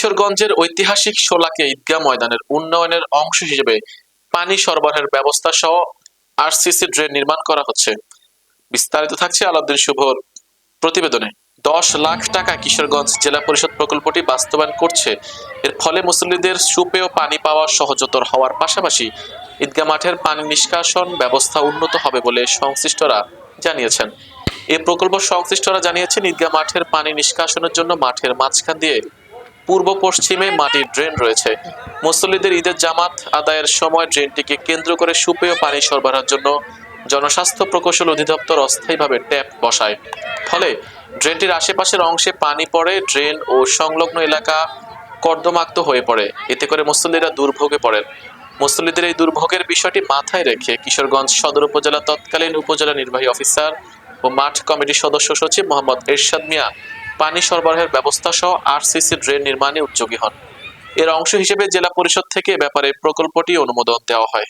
কিশোরগঞ্জের ঐতিহাসিক শোলাকে ঈদগাহ ময়দানের উন্নয়নের অংশ হিসেবে পানি সরবরাহের ব্যবস্থা সহ আরসিসি ড্রেন নির্মাণ করা হচ্ছে। বিস্তারিত থাকছে আলাউদ্দিন শুভর প্রতিবেদনে। দশ লাখ টাকা কিশোরগঞ্জ জেলা পরিষদ প্রকল্পটি বাস্তবায়ন করছে। এর ফলে মুসল্লিদের সুপেয় পানি পাওয়া সহজতর হওয়ার পাশাপাশি ঈদগাহ মাঠের পানি নিষ্কাশন ব্যবস্থা উন্নত হবে বলে সংশ্লিষ্টরা জানিয়েছেন। এই প্রকল্প সংশ্লিষ্টরা জানিয়েছেন, ঈদগাহ মাঠের পানি নিষ্কাশনের জন্য মাঠের মাঝখান দিয়ে পূর্ব পশ্চিমে মাটির ড্রেন রয়েছে। মুসল্লিদের ঈদের জামাত আদায়ের সময় ড্রেনটিকে কেন্দ্র করে সুপেয় পানি সরবরাহের জন্য জনস্বাস্থ্য প্রকৌশল অধিদপ্তর অস্থায়ীভাবে ট্যাপ বসায়। ফলে ড্রেনটির আশেপাশের অংশে পানি পড়ে, ড্রেন ও সংলগ্ন এলাকা কর্দমাক্ত হয়ে পড়ে। এতে করে মুসল্লিরা দুর্ভোগে পড়েন। মুসল্লিদের এই দুর্ভোগের বিষয়টি মাথায় রেখে কিশোরগঞ্জ সদর উপজেলা তৎকালীন উপজেলা নির্বাহী অফিসার ও মাঠ কমিটির সদস্য সচিব মোহাম্মদ এরশাদ মিয়া পানি সরবরাহের ব্যবস্থা সহ আরসিসি ড্রেন নির্মাণে উদ্যোগী হন। এর অংশ হিসেবে জেলা পরিষদ থেকে ব্যাপারে প্রকল্পটি অনুমোদন দেওয়া হয়।